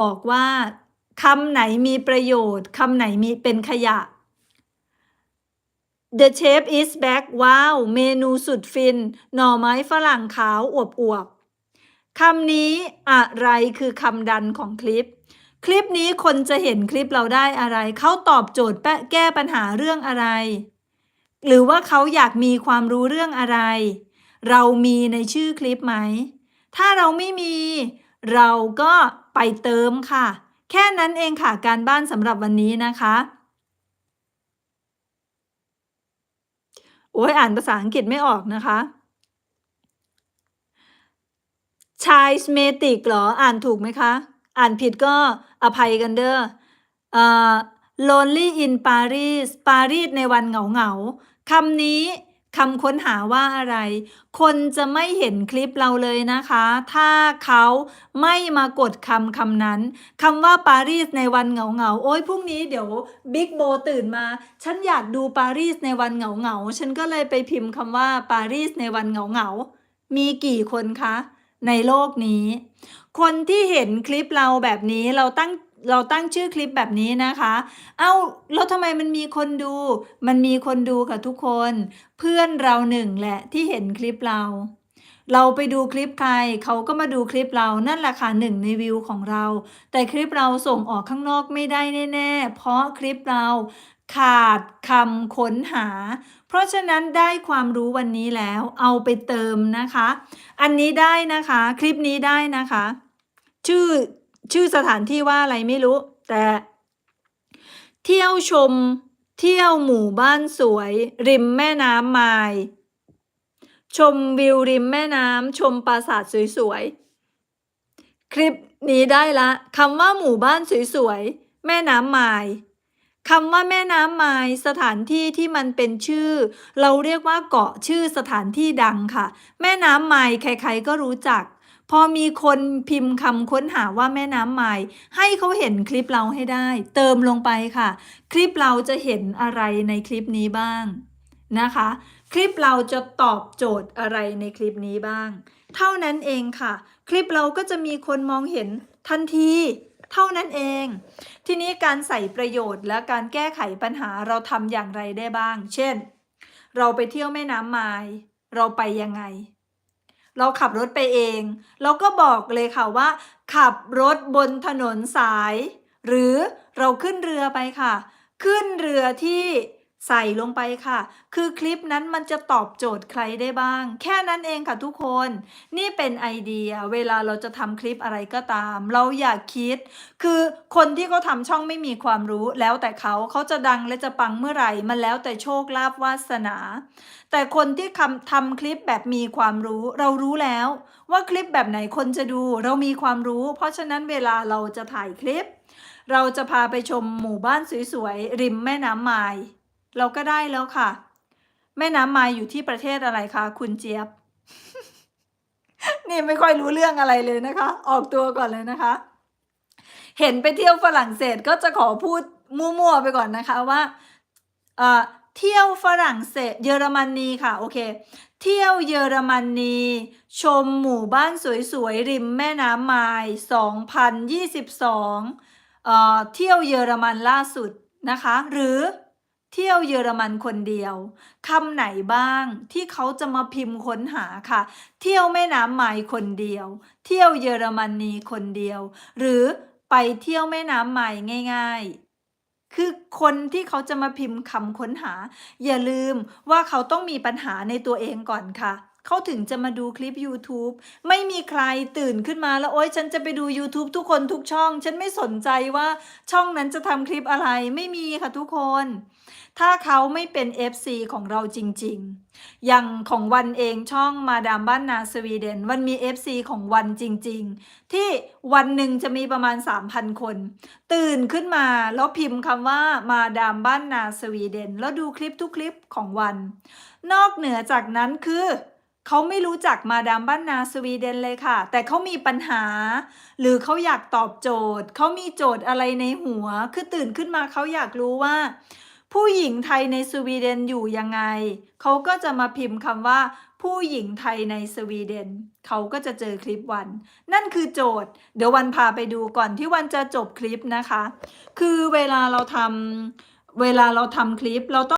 บอกว่าคำไหนมีประโยชน์คำไหนมีเป็นขยะ The chef is back ว้าว เมนูสุดฟิน หน่อไม้ฝรั่งขาวอวบอวบๆคำนี้อะไรคือคำดันของคลิป คลิปนี้คนจะเห็นคลิปเราได้อะไร เขาตอบโจทย์แก้ปัญหาเรื่องอะไร หรือว่าเขาอยากมีความรู้เรื่องอะไร เรามีในชื่อคลิปไหม ถ้าเราไม่มี เราก็ ไปเติมค่ะ แค่นั้นเองค่ะการบ้านสำหรับวันนี้นะคะ โอ้ยอ่านภาษาอังกฤษไม่ออกนะคะชายสเมติกเหรอ อ่านถูกไหมคะ อ่านผิดก็อภัยกันเด้อเอ่อ lonely in Paris ปารีสในวันเหงาเหงาๆคำนี้ คำค้นหาว่าอะไร คนจะไม่เห็นคลิปเราเลยนะคะ ถ้าเขาไม่มากดคำคำนั้นคำว่าปารีสในวันเหงาเหงาโอ้ยพรุ่งนี้เดี๋ยวบิ๊กโบตื่นมา ฉันอยากดูปารีสในวันเหงาเหงาฉันก็เลยไปพิมพ์คำว่าปารีสในวันเหงาเหงามีกี่คนคะ ในโลกนี้ คนที่เห็นคลิปเราแบบนี้เราตั้ง เราตั้งชื่อคลิปแบบนี้นะคะ เอ้าแล้วทำไมมันมีคนดู มันมีคนดูค่ะทุกคน เพื่อนเราหนึ่งแหละที่เห็นคลิปเรา เราไปดูคลิปใครเขาก็มาดูคลิปเรานั่นแหละค่ะหนึ่งในวิวของเรา แต่คลิปเราส่งออกข้างนอกไม่ได้แน่ ๆ เพราะคลิปเราขาดคำค้นหา เพราะฉะนั้นได้ความรู้วันนี้แล้วเอาไปเติมนะคะ อันนี้ได้นะคะ คลิปนี้ได้นะคะ ชื่อ ชื่อสถานที่ว่าอะไรไม่รู้ แต่ เที่ยวชม เที่ยวหมู่บ้านสวย ริมแม่น้ำมายชมวิวริมแม่น้ำชมปราสาทสวยๆ คลิปนี้ได้ละคำว่าหมู่บ้านสวยๆ แม่น้ำมายคำว่าแม่น้ำมายสถานที่ที่มันเป็นชื่อ เราเรียกว่าเกาะชื่อสถานที่ดังค่ะ แม่น้ำมายใครๆก็รู้จัก พอมีคนพิมพ์คำค้นหาว่าแม่น้ำมายให้เขาเห็นคลิปเราให้ได้ เติมลงไปค่ะ คลิปเราจะเห็นอะไรในคลิปนี้บ้างนะคะ คลิปเราจะตอบโจทย์อะไรในคลิปนี้บ้าง เท่านั้นเองค่ะ คลิปเราก็จะมีคนมองเห็นทันทีเท่านั้นเอง ทีนี้การใส่ประโยชน์และการแก้ไขปัญหาเราทำอย่างไรได้บ้าง เช่น เราไปเที่ยวแม่น้ำมายเราไปยังไง เราขับรถไปเอง เราก็บอกเลยค่ะว่า ขับรถบนถนนสาย หรือเราขึ้นเรือไปค่ะ ขึ้นเรือที่ ใส่ลงไปค่ะ คือคลิปนั้นมันจะตอบโจทย์ใครได้บ้าง แค่นั้นเองค่ะทุกคน นี่เป็นไอเดีย เวลาเราจะทำคลิปอะไรก็ตาม เราอยากคิด คือคนที่เขาทำช่องไม่มีความรู้ แล้วแต่เขาเขาจะดังและจะปังเมื่อไหร่ มันแล้วแต่โชคลาภวาสนา แต่คนที่ทำทำคลิปแบบมีความรู้ เรารู้แล้วว่าคลิปแบบไหนคนจะดู เรามีความรู้ เพราะฉะนั้นเวลาเราจะถ่ายคลิป เราจะพาไปชมหมู่บ้านสวยๆริมแม่น้ำไมาย เราก็ได้แล้วค่ะ แม่น้ำมายอยู่ที่ประเทศอะไรคะคุณเจี๊ยบ นี่ไม่ค่อยรู้เรื่องอะไรเลยนะคะ ออกตัวก่อนเลยนะคะ เห็นไปเที่ยวฝรั่งเศสก็จะขอพูดมั่วๆไปก่อนนะคะว่าเอ่อเที่ยวฝรั่งเศสเยอรมนีค่ะโอเค เที่ยวเยอรมนีชมหมู่บ้านสวยๆริมแม่น้ำมาย2022เอ่อเที่ยวเยอรมันล่าสุดนะคะ หรือ เที่ยวเยอรมันคนเดียวคำไหนบ้างที่เขาจะมาพิมพ์ค้นหาค่ะ เที่ยวแม่น้ำไมายคนเดียว เที่ยวเยอรมนีคนเดียว หรือไปเที่ยวแม่น้ำไมายง่าย ๆคือคนที่เขาจะมาพิมพ์คำค้นหา อย่าลืมว่าเขาต้องมีปัญหาในตัวเองก่อนค่ะ เขาถึงจะมาดูคลิป YouTube ไม่มีใครตื่นขึ้นมาแล้วโอ๊ยฉันจะไปดู YouTube ทุกคนทุกช่อง ฉันไม่สนใจว่าช่องนั้นจะทำคลิปอะไรไม่มีค่ะทุกคน ถ้าเขาไม่เป็น FC ของเราจริง ๆ อย่างของวันเองช่องมาดามบ้านนาสวีเดนวันมี FC ของวันจริง ๆ ที่วันหนึ่งจะมีประมาณ 3,000 คน ตื่นขึ้นมาแล้วพิมพ์คำว่ามาดามบ้านนาสวีเดนแล้วดูคลิปทุกคลิปของวัน นอกเหนือจากนั้นคือ เขาไม่รู้จักมาดามบ้านนาสวีเดนเลยค่ะ แต่เขามีปัญหา หรือเขาอยากตอบโจทย์ เขามีโจทย์อะไรในหัว คือตื่นขึ้นมาเขาอยากรู้ว่า ผู้หญิงไทยในสวีเดนอยู่ยังไง เขาก็จะมาพิมพ์คำว่า ผู้หญิงไทยในสวีเดน เขาก็จะเจอคลิปวัน นั่นคือโจทย์ เดี๋ยววันพาไปดูก่อนที่วันจะจบคลิปนะคะ คือเวลาเราทำเวลาเราทำคลิปเราต้อง